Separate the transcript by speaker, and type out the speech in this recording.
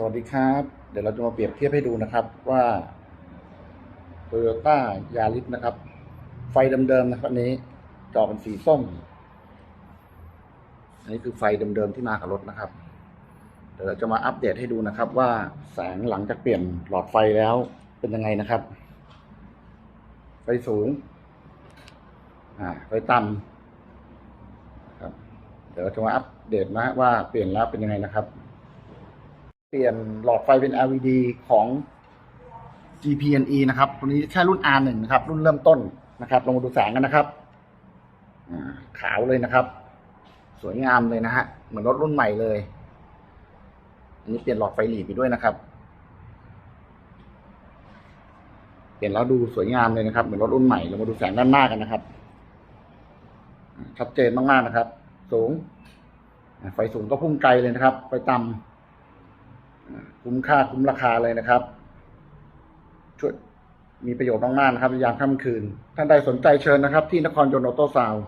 Speaker 1: สวัสดีครับ เดี๋ยวเราจะมาเปรียบเทียบให้ดูนะครับว่า Toyota Yaris นะครับ ไฟเดิมๆนะครับนนี้จอเป็นสีส้ม อันนี้คือไฟเดิมๆที่มากับรถนะครับ เดี๋ยวเราจะมาอัปเดตให้ดูนะครับว่าแสงหลังจากเปลี่ยนหลอดไฟแล้วเป็นยังไงนะครับ ไฟสูง อ่า ไฟต่ำครับ เดี๋ยวเราจะมาอัปเดตนะว่าเปลี่ยนแล้วเป็นยังไงนะครับ เปลี่ยนหลอดไฟเป็น LED ของ GPNE นะครับตัวนี้แค่รุ่น R1 นะครับ รุ่นเริ่มต้นนะครับ ลงมาดูแสงกันนะครับขาวเลยนะครับ สวยงามเลยนะฮะ เหมือนรถรุ่นใหม่เลย อันนี้เปลี่ยนหลอดไฟหลีไปด้วยนะครับ เปลี่ยนแล้วดูสวยงามเลยนะครับ เหมือนรถรุ่นใหม่เรามาดูแสงด้านหน้ากันนะครับ ชัดเจนมากๆนะครับ สูง ไฟสูงก็พุ่งไกลเลยนะครับ ไฟต่ำ คุ้มค่าคุ้มราคาเลยนะครับ ช่วยมีประโยชน์มากๆนะครับยามค่ำคืน ท่านใดสนใจเชิญนะครับ ที่นครยนต์ออโต้ซาว์